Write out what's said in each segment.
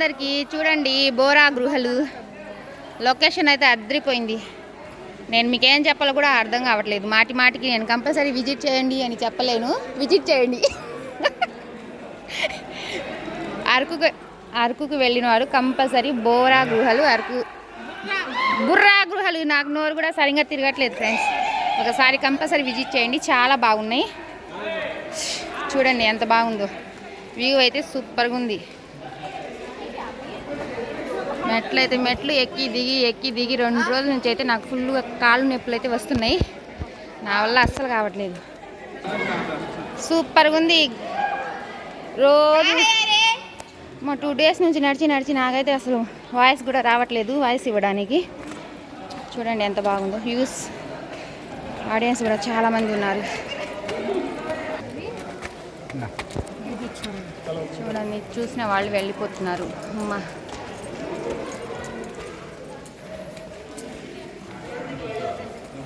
అందరికీ చూడండి బోరా గృహలు. లొకేషన్ అయితే అద్రిపోయింది. నేను మీకేం చెప్పాలో కూడా అర్థం కావట్లేదు. మాటి మాటికి నేను కంపల్సరీ విజిట్ చేయండి అని చెప్పలేను. విజిట్ చేయండి. అరకుకు అరకుకు వెళ్ళిన వారు కంపల్సరీ బోరా గృహలు అరకు బుర్రా గృహలు. నాకు నోరు కూడా సరిగ్గా తిరగట్లేదు ఫ్రెండ్స్. ఒకసారి కంపల్సరీ విజిట్ చేయండి. చాలా బాగున్నాయి. చూడండి ఎంత బాగుందో. వ్యూ అయితే సూపర్గా ఉంది. మెట్లు అయితే మెట్లు ఎక్కి దిగి ఎక్కి దిగి రెండు రోజుల నుంచి అయితే నాకు ఫుల్గా కాళ్ళు నొప్పులు అయితే వస్తున్నాయి. నా వల్ల అస్సలు కావట్లేదు. సూపర్గా ఉంది. రోజు మా టూ డేస్ నుంచి నడిచి నడిచి నాకైతే అసలు వాయిస్ కూడా రావట్లేదు వాయిస్ ఇవ్వడానికి. చూడండి ఎంత బాగుందో. వ్యూస్ ఆడియన్స్ కూడా చాలామంది ఉన్నారు. చూడండి చూసిన వాళ్ళు వెళ్ళిపోతున్నారు. అమ్మ.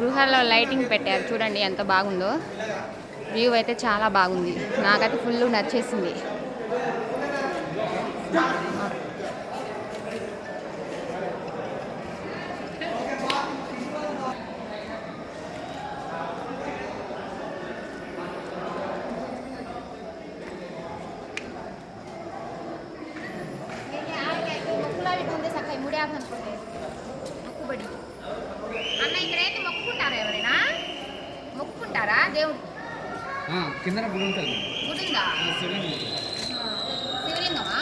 గృహాల్లో లైటింగ్ పెట్టారు. చూడండి ఎంత బాగుందో. వ్యూ అయితే చాలా బాగుంది. నాకైతే ఫుల్ నచ్చేసింది. అన్న ఇక్కడైతే పెట్టారా? దేవుడు కింద గుడి ఉంటుంది. గుడి ఉందా శివలింగమా?